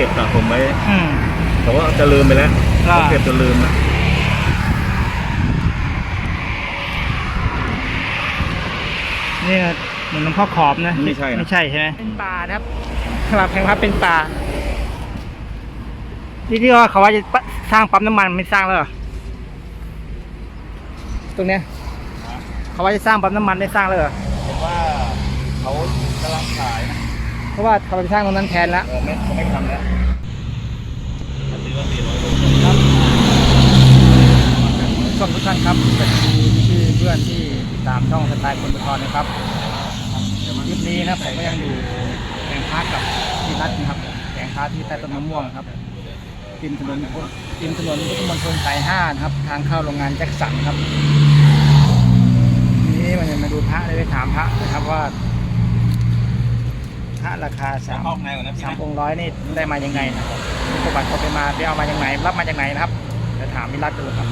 เก็บสะสมไว้อืม แต่ว่าจะลืมไปแล้วอ่า เขาเก็บจนลืมแล้วนี่เหมือนหลวงพ่อขอบนะไม่ใช่นะไม่ใช่ใช่ไหมเป็นป่านะครับครับแพงพับเป็นป่าที่ที่ว่าเขาว่าจะสร้างปั๊มน้ำมันไม่สร้างแล้วเหรอตรงเนี้ยเขาว่าจะสร้างปั๊มน้ำมันไม่สร้างแล้วเหรอเห็นว่าเขากำลังขายนะ เพราะว่าเขาไปสร้างตรงนั้นแทนแล้วเออไม่เขาไม่ทำแล้วอันนี้ก็สี่ร้อยโลครับผู้ชมทุกท่านครับสวัสดีที่เพื่อนที่ติดตามช่องสไตล์คนบุทรนะครับคลิปนี้นะผมก็ยังอยู่แข่งค้ากับพี่นัทนะครับแข่งค้าที่ใต้ต้นมะม่วงครับริมถนนริมถนนพุทธมณฑลสายห้านะครับ ทางเข้าโรงงานแจ็คสันครับทีนี้มันจะมาดูพระเลยไปถามพระนะครับว่า พระราคาสามเข้าข้างในก่อนนะพี่สามนะองค์ร้อยนี่ได้มายังไงนะครับประวัติเขาไปมาไปเอามาจากไหนรับมาจากไหนนะครับเดี๋ยวถามมิรัตดูครับ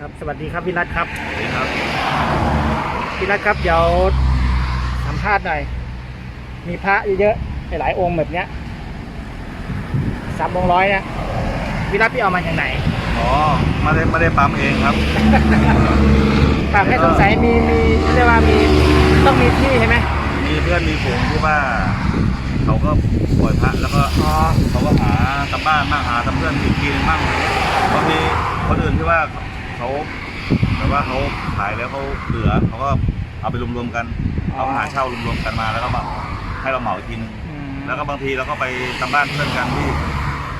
ครับสวัสดีครับพี่รัตครับสวัสดีครับพี่รัตครับเดี๋ยวสัมภาษณ์หน่อยมีพระเยอะๆหลายๆองค์แบบเนี้ยสามองค์ร้อยเนี่ย พี่รัตพี่เอามาจากไหนอ๋อไม่ได้ไม่ได้ปั๊มเองครับถามแค่สงสัยมีมีเรียกว่ามีต้องมีที่ใช่ไหมมีเพื่อนมีฝูงที่ว่า เขาก็ปล่อยพระแล้วก็อ๋อเขาก็หากลับบ้านบ้างหาทำเพื่อนอีกทีนึงบ้างบางทีคนอื่นที่ว่าเขาแต่ว่าเขาขายแล้วเขาเหลือเขาก็เอาไปรวมๆกันเอาอาหารเช่ารวมๆกันมาแล้วก็มาให้เราเหมาอีกทีนึงอืมแล้วก็บางทีเราก็ไปทำบ้านเพื่อนกันที่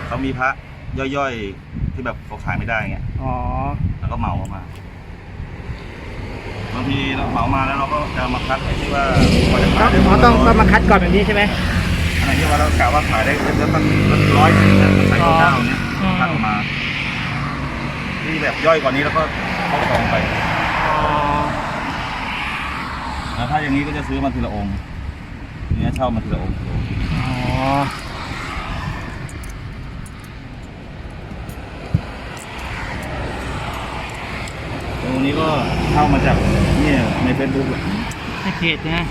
เขามีพระ ย่อยๆ ที่แบบเขาขายไม่ได้เงี้ยอ๋อ แล้วก็เหมามาบางทีเราเหมามาแล้วเราก็จะมาคัดไอ้ที่ว่าพอจะต้ขาอยงได้อ๋อต้องต้องมาคัดก่อนแบบนี้ใช่ไหมอันไหนที่ว่าเรากะว่าขายได้เดือนละร้อยหนึ่งเนี่ยใส่ข้าวเจ้าเนี่ยอืมคัดออกมา ที่แบบย่อยกว่านี้แล้วก็เข้าซองไปอ๋อแล้วถ้าอย่างนี้ก็จะซื้อมาทีละองค์เนี่ยเช่ามาทีละองค์อ๋อ องค์ นี้ก็เช่ามาจากเนี่ยในเฟซบุ๊กไม่เกตนะ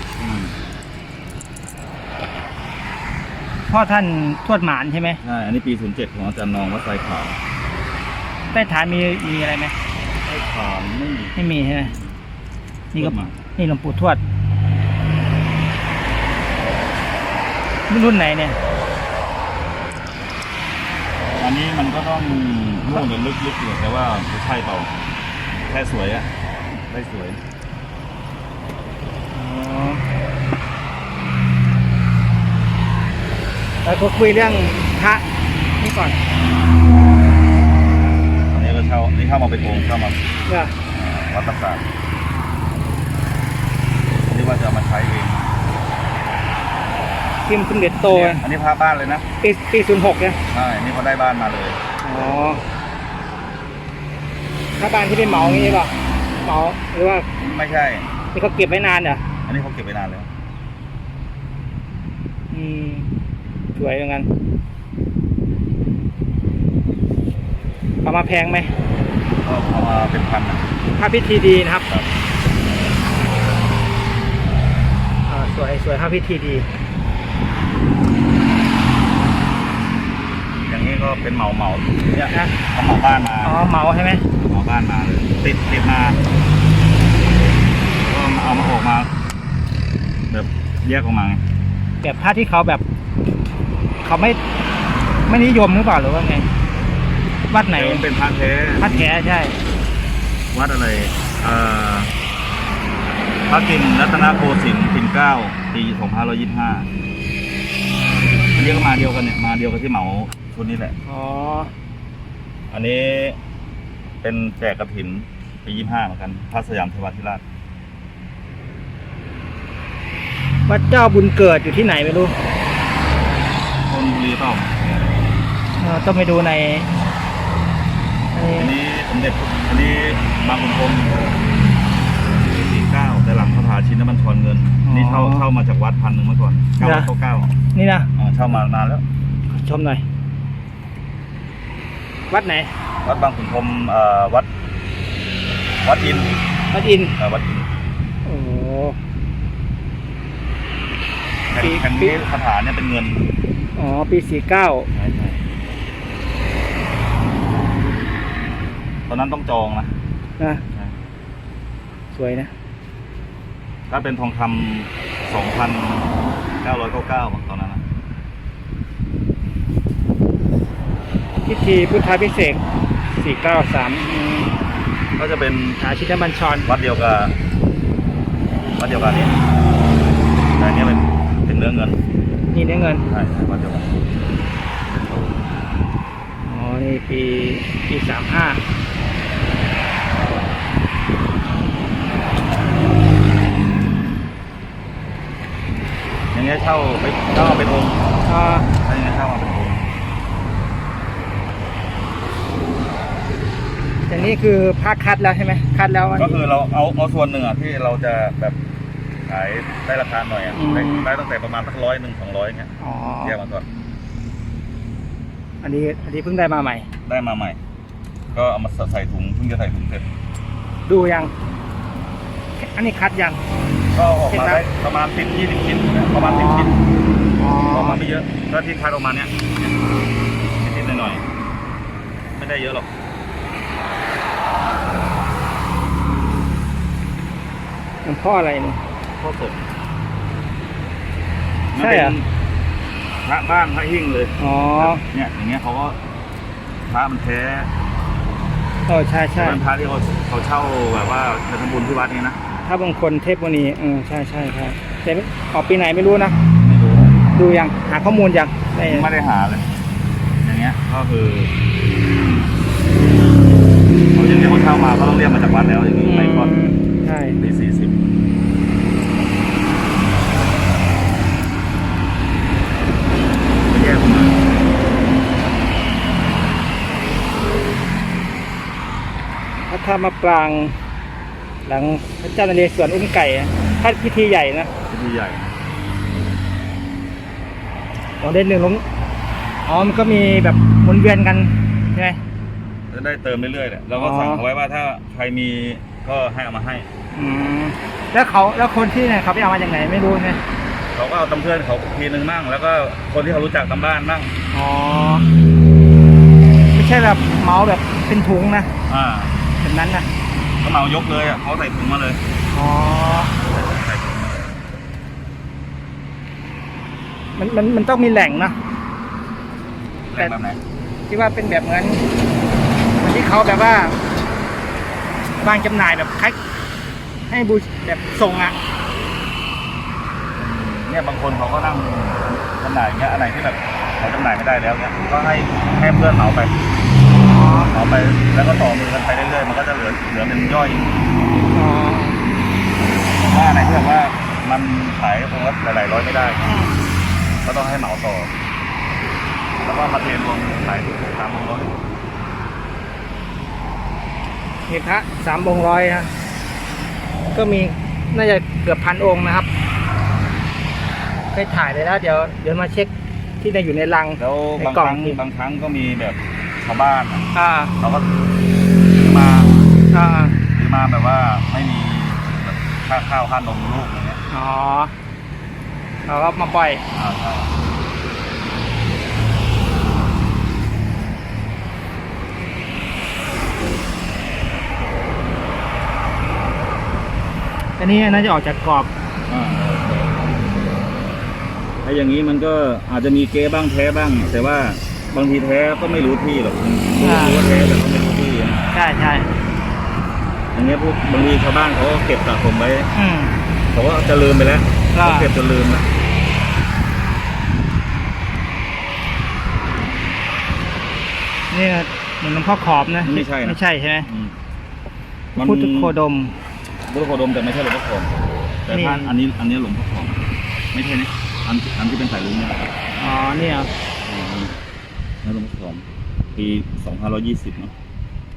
พ่อท่านทวดหมานใช่ไหมใช่อันนี้ปี 07 ของอาจารย์นองวัดไซขาวใต้ฐานมีมีอะไรไหมไซขาวไม่มี ไม่มีใช่ไหมนี่ก็ทวดหมาน นี่หลวงปู่ทวดนี่รุ่นไหนเนี่ย อันนี้มันก็ต้องนู่นลึกๆอยู่แต่ว่าจะใช่เปล่าแค่สวยอะได้สวยอ๋อแล้วก็คุยเรื่องพระนี่ก่อนอันนี้ก็เช่าอันนี้เข้ามาเป็นองค์เข้ามาเนี่ยวัดประสาทอันนี้ว่าจะเอามาใช้เองพิมพ์สมเด็จโตเนี่ยอันนี้พาบ้านเลยนะปีปีศูนย์หกเนี่ยใช่อันนี่เขาได้บ้านมาเลย อ๋อ ถ้าบ้านที่เป็นเหมาอย่างนี้ป่ะเหมาหรือว่าไม่ใช่นี่เขาเก็บไว้นานเหรออันนี้เขาเก็บไว้นานแล้วอืมสวยเหมือนกันเอามาแพงไหมก็เอามาเป็นพันนะถ้าพิธีดีนะครับครับอ่าสวยสวยถ้าพิธีดีอย่าง นี้ก็เป็นเหมาเหมาๆเนี่ยนะเขาเหมาบ้านมาอ๋อเหมาใช่ไหมเหมาบ้านมาเลยติดติดมาก็เอามาออกมา แบบแยกออกมาไงแบบพระที่เขาแบบ เขาไม่ไม่นิยมหรือเปล่าหรือว่าไงวัดไหนแต่มันเป็นพระแท้พระแท้ใช่ วัดอะไรเอ่อพระกิ่งรัตนโกสินทร์ปิ่นเกล้าปี2525อัน นี้ก็มาเดียวกันเนี่ยมาเดียวกันที่เหมาชุดนี้แหละ อ๋อ อันนี้เป็นแจกกระถินปี25เหมือนกันพระสยามเทวาธิราชวัดเจ้าบุญเกิดอยู่ที่ไหนไม่รู้คนบุรีเปล่าเออต้องไปดูในใน อันนี้สมเด็จอันนี้บางขุนพรหมปี9แต่หลังพระผา ชินน้ำมันทอนเงินอันนี่เช่าเช่ามาจากวัดพันหนึ่งเมื่อก่อนเก้าเก้านี่นะเช่ามานานแล้ว ชมหน่อย วัดไหน วัดบางขุนพรหมเอ่อวัด วัดอินทร์วัดอินทร์เอ่อวัดอินทร์โอ้โห แผ่นปี แผ่นปีนี้คาถาเนี่ยเป็นเงินอ๋อ ปีสี่เก้าใช่ใช่ตอนนั้นต้องจองนะนะสวยนะ ถ้าเป็นทองคำสองพันเก้าร้อยเก้าเก้าตอนนั้นนะพิธีพุทธาพิเศษสี่เก้าสามก็จะเป็นหาชินบัญชรวัดเดียวกับวัดเดียวกันนี้แต่อันเนี้ยเป็นเป็นเนื้อเงินนี่เนื้อเงิน ใช่ใช่วัดเดียวกันอ๋อ นี่ปีปีสามห้า อย่างเงี้ยเช่าไปเช่ามาเป็นองค์อ่าถ้าอย่างเงี้ยเช่ามาเป็นองค์อย่างนี้คือภาคคัดแล้วใช่ไหมคัดแล้วนก็นี้คือเราเอาเอาส่วนหนึ่งอะที่เราจะแบบขายได้ราคาหน่อยอะอืม ได้ได้ตั้งแต่ประมาณสักร้อยหนึ่งสองร้อยเงี้ยอ๋อแยกมาก่อนอันนี้อันนี้เพิ่งได้มาใหม่ ได้มาใหม่ ก็เอามาใส่ถุงเพิ่งจะใส่ถุงเสร็จดูยัง อันนี้คัดยัง ก็ออกเสร็จมาแล้วได้ประมาณสิบยี่สิบชิ้นนะประมาณสิบชิ้นอ๋อออกมาไม่เยอะก็ที่คัดออกมาเนี้ยนิดๆหน่อยๆไม่ได้เยอะหรอกมันพ่ออะไรเนี่ยข้อสดใช่เหรอพระบ้านพระหิ้งเลยอ๋อเนี่ยอย่างเงี้ยเขาก็พระมันแท้เออใช่ใช่เป็นพระที่เขาเขาเช่าแบบว่าจะทำบุญที่วัดนี้นะ ถ้าบางคนเทพวนีเออใช่ใช่ใช่แต่ออกปีไหนไม่รู้นะ ไม่รู้ดูยังหาข้อมูลยังในไม่ได้หาเลย อย่างเงี้ยก็คือเขาอย่างที่เขาเช่ามาเขาต้องเรียกมาจากวัดแล้วอย่างนี้ไม่ก่อนอืมใช่ปีสี่สิบแยกออกมาพระธรรมปราง หลังพระเจ้านเรศวรอุ้มไก่อะถ้าพิธีใหญ่นะพิธีใหญ่ของเด่นหนึ่งลงอ๋อมันก็มีแบบหมุนเวียนกันใช่ไหมจะได้เติมเรื่อยๆแหละเราก็อ๋อสั่งเขาไว้ว่าถ้าใครมีก็ให้เอามาให้ อืมแล้วเขาแล้วคนที่เนี่ยเขาไปเอามาจากไหนไม่รู้ใช่ไหมเขาก็เอาตำเพื่อนเขาทีนึงมั่งแล้วก็คนที่เขารู้จักตามบ้านมั่งอ๋อไม่ใช่แบบเหมาแบบเป็นถุงนะอ่าแบบนั้นนะ เขาเหมายกเลยอะเขาใส่ถุงมาเลยอ๋อ ใส่ถุงมาเลยมันมันมันต้องมีแหล่งเนอะแรงแบบไหนที่ว่าเป็นแบบเหมือนเหมือนที่เขาแบบว่าวางจำหน่ายแบบคล้ายให้บูชแบบส่งอะ เนี่ยบางคนเขาก็นั่งจำหน่ายอย่างเงี้ยอะไรที่แบบเขาจำหน่ายไม่ได้แล้วเงี้ยก็ให้ให้เพื่อนเหมาไป อ๋อเหมาไปแล้วก็ต่อมือกันไปเรื่อยๆมันก็จะเหลือเหลือเป็นย่อยอ๋อว่าอะไรที่แบบว่ามันขายคงละหลายๆร้อยไม่ได้ ก็ต้องให้เหมาต่อ แล้วก็มาเทรนรวมขายถูกๆตามวงร้อยมีพระสามองค์ร้อยนะก็มีน่าจะเกือบพันองค์นะครับเคยถ่ายเลยแล้วเดี๋ยวเดี๋ยวมาเช็คที่ในอยู่ในรังแล้วในบางกล่คองรั้งที่บางครั้งก็มีแบบ ชาวบ้านอะอ่าเขาก็มาอ่าหรือมาแบบว่าไม่มีแบบค่าข้าวค่านมลูกอย่างเงี้ยอ๋อเราก็มาปล่อย อ่าใช่อันนี้น่าจะออกจากกรอบ อ่าไอ้อย่างนี้มันก็อาจจะมีเก๊บ้างแท้บ้าง แต่ว่า บางทีแท้ก็ไม่รู้ที่หรอกรู้อ่าว่าแท้แต่ก็ไม่รู้ที่นะใช่ใช่อย่างเงี้ยพวกบางทีชาวบ้านเขาก็เก็บสะสมไว้อืมเขาก็จะลืมไปแล้วอ่าเขาเก็บจนลืมแล้วนี่เหมือนหลวงพ่อขอบนะไม่ใช่นะไม่ใช่ใช่ไหมอืมพุทธโคดมพุทธโคดมแต่ไม่ใช่หลวงพ่อคงแต่นี่ท่านอันนี้อันนี้หลวงพ่อคงไม่ใช่นี่อันอันที่เป็นสายลุงเนี่ยอ๋อเนี่ยอืม นั่นหลวงพ่อคงปีสองพันร้อยยี่สิบเนาะ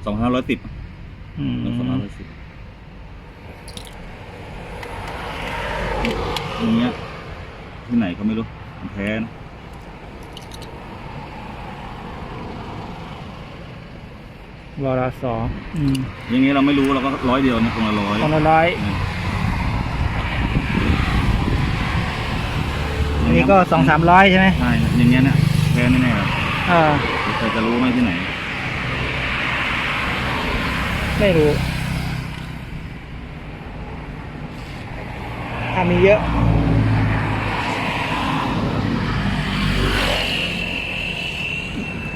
สองพันร้อยสิบอืมสองพันร้อยสิบอย่างเงี้ยที่ไหนก็ไม่รู้มันแท้นะวรสอืมอย่างนี้เราไม่รู้เราก็ร้อยเดียวนะตรงละร้อยคนละร้อยอืมอันนี้ก็สองสามร้อยใช่ไหมใช่อย่างเงี้ยเนี่ยแพ้แน่ๆครับ เออแต่จะรู้ไหมที่ไหน ไม่รู้ถ้ามีเยอะ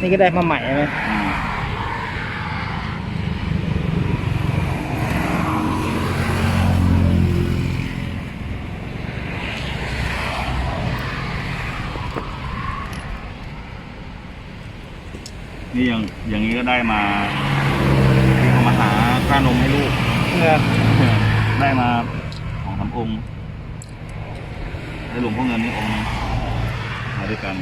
นี่ก็ได้มาใหม่ไหม นี่อย่างอย่างนี้ก็ได้มาที่เขามาหาค่านมให้ลูกเออได้มาของสามองค์ได้หลวงพ่อเงินนี่องค์หนึงมาด้วยกัน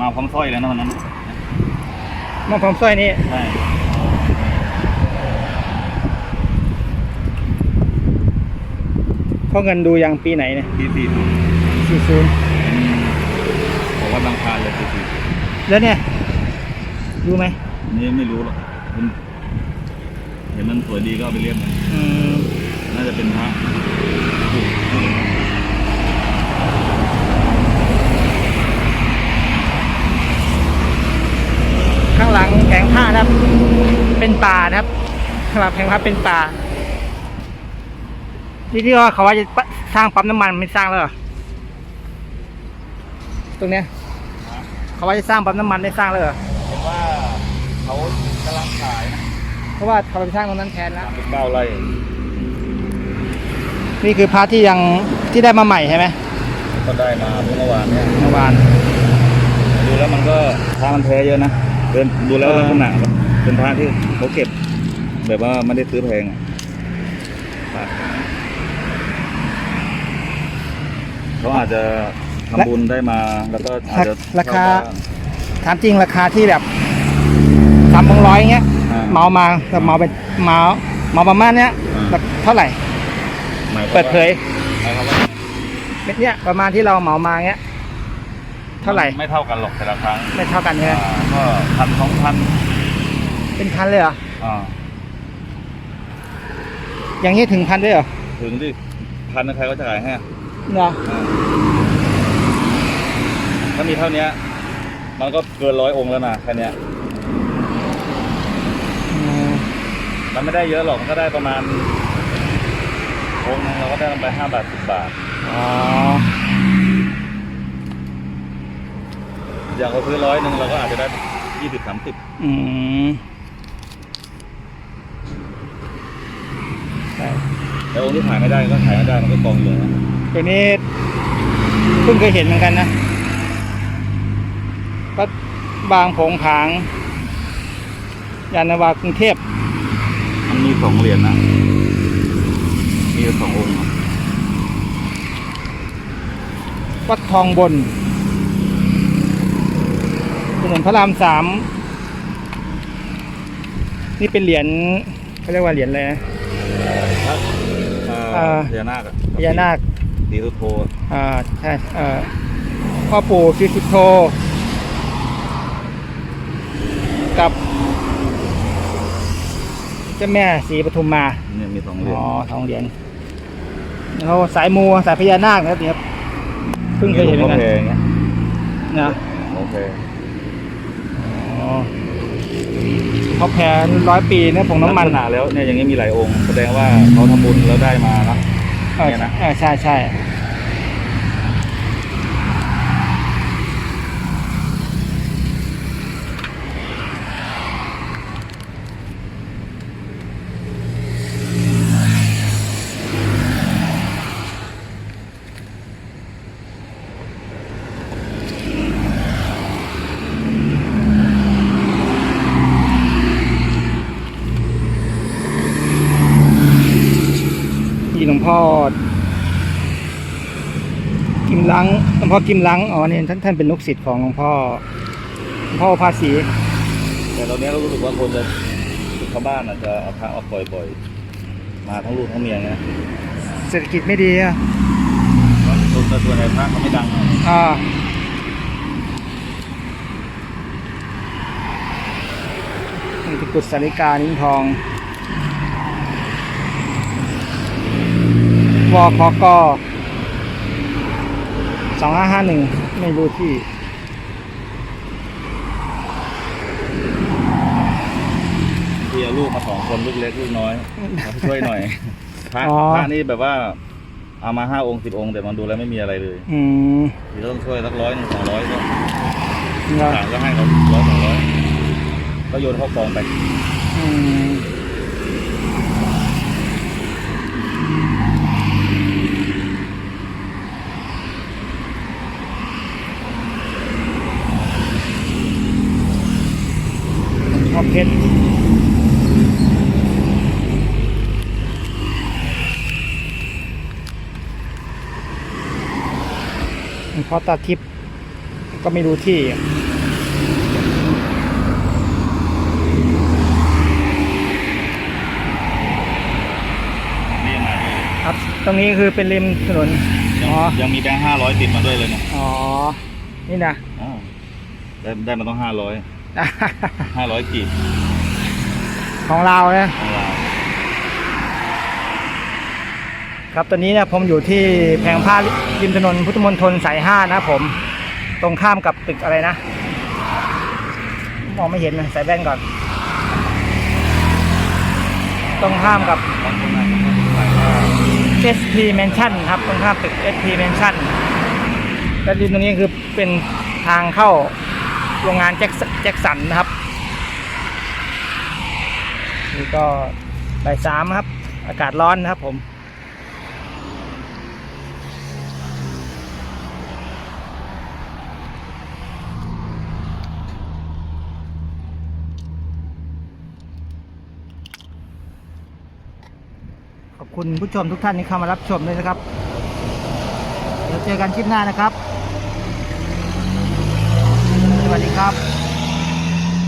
มาพร้อมสร้อยแล้วนะวันนั้น มาพร้อมสร้อยนี่ใช่พ่อเงินดูยังปีไหนเนี่ยที่สี่ สี่ศูนย์ บอกว่าบางคารเลยที่สี่แล้วเนี่ยดูไหมนี่ไม่รู้หรอกเห็นเห็นมันสวยดีก็เอาไปเรียกมันอืมน่าจะเป็นพระข้างหลังแผงผ้านะครับ เป็นป่านะครับ ข้างหลังแผงผ้าเป็นป่าที่ที่ว่าเขาว่าจะสร้างปั๊มน้ำมันไม่สร้างแล้วเหรอตรงเนี้ย เขาว่าจะสร้างปั๊มน้ำมันได้สร้างแล้วเหรอเห็นว่าเขากำลังขายนะเพราะว่าเขาไปสร้างตรงนั้นแทนแล้วสามสิบเก้าไร่นี่คือพระที่ยังที่ได้มาใหม่ใช่ไหมก็ได้มาเมื่อวานเนี่ยเมื่อวาน ดูแล้วมันก็พระมันแท้เยอะนะเดินดูแล้วเออลักษณะแบบเป็นพระที่เขาเก็บ แบบว่าไม่ได้ซื้อแพงอะพระเขาอาจจะ ทำบุญได้มาแล้วก็อาจจะราคาเช่บ้นถามจริงราคาที่แบบสามพันร้อยเงี้ยอ่าเมามาแบบเมาเป็นเมาเมาประมาณเนี้ยอ่าแบบเท่าไหร่หมายความว่าเปิดเผยหมายความว่าเม็ดเนี้ยประมาณที่เราเหมามาเงี้ยเท่าไหร่ไม่เท่ากันหรอกแต่ละครั้งไม่เท่ากันใช่ไหมอ่าก็พันสองพันเป็นพันเลยเหรออ่าอย่างนี้ถึงพันด้วยเหรอถึงที่พันใครก็จะขายให้เนาะอ่า ถ้ามีเท่าเนี้ยมันก็เกินร้อยองค์แล้วนะแค่เนี้ยอืมมันไม่ได้เยอะหรอกมันก็ได้ประมาณองค์หนึงเราก็ได้ไปห้าบาทสิบบาทอ๋ออย่างเราซื้อร้อยหนึ่งเราก็อาจจะได้ยี่สิบสามสิบอืมใช่แต่องค์ที่ขายไม่ได้ก็ขายไม่ได้มันก็กองเหลือตัวนี้เพิ่งเคยเห็นเหมือนกันนะ ก็บางผงผางยานนาวากรุงเทพมันมีสองเหรียญนะ มีอยู่สององค์วัดทองบนถนนพระรามสามนี่เป็นเหรียญเขาเรียกว่าเหรียญอะไรนะครับอ่าพญานาคอะพญานาคสีสุโธอ่าใช่เอ่อพ่อปู่ศรีสุโธ กับเจ้าแม่ศรีปทุมมาเนี่ยมีสองเหรียญอ๋อทองเหรียญเขาสายมูสายพญานาคนะครับเนี่ยครับเพิ่งเคยเห็นเหมือนกันมีหลวงพ่อแพงเงี้ยนะโอเคอ๋อเขาแพ้ร้อยปีนะผงน้ำมันลักษณะแล้วเนี่ยอย่างนี้มีหลายองค์ แสดงว่าเขาทำบุญแล้วได้มานะเออเนี่ยนะเออใช่ใช่ ที่หลวงพ่อกิมลังหลวงพ่อกิมลังอ๋อเนี่ยท่านท่านเป็นลูกศิษย์ของหลวงพ่อหลวงพ่อภาษีแต่ตอนนี้เรารู้สึกว่าคนจะชาวบ้านอาจจะเอาพระออกบ่อยๆมาทั้งลูกทั้งเมียนะเศรษฐกิจไม่ดีอะคนจะส่วนใหญ่พระเขาไม่ดังอ่านี่คือกุศลิกานิ้งทอง วคกสองห้าห้าหนึ่งไม่รู้ที่พี่เอาลูกมาสองคนลูกเล็กลูกน้อยมาช่วยหน่อยพระอ๋อ พระนี่แบบว่า เอามาห้าองค์สิบองค์แต่มันดูแล้วไม่มีอะไรเลยอืมพี่ต้องช่วยสักร้อยหนึ่งสองร้อยก็เนอะต่างก็ให้เขาร้อยสองร้อยก็โยนเข้ากองไป อืมพอ เพชรเพราะตาทิพย์ก็ไม่รู้ที่นี่ยังไงครับ ตรงนี้คือเป็นริมถนนยังอ๋อ ยังมีแบงค์ห้าร้อยติดมาด้วยเลยเนี่ย อ๋อ นี่นะอ้าวได้ได้มาต้องห้าร้อย ห้าร้อยกีบของเรานะของเราครับตอนนี้เนี่ยผมอยู่ที่แผงผ้าริมถนนพุทธมณฑลสายห้านะครับผม ตรงข้ามกับตึกอะไรนะ มองไม่เห็นนะใส่แว่นก่อน ตรงข้ามกับบางคนอาจจะไม่ได้ใส่ SP Mansion ครับ ตรงข้ามตึก SP Mansion และริมตรงนี้คือเป็นทางเข้า โรงงานแจ็คแจ็คสันนะครับ นี่ก็บ่ายสามครับ อากาศร้อนนะครับผมขอบคุณผู้ชมทุกท่านที่เข้ามารับชมด้วยนะครับ เดี๋ยวเจอกันคลิปหน้านะครับ วัสดีครับ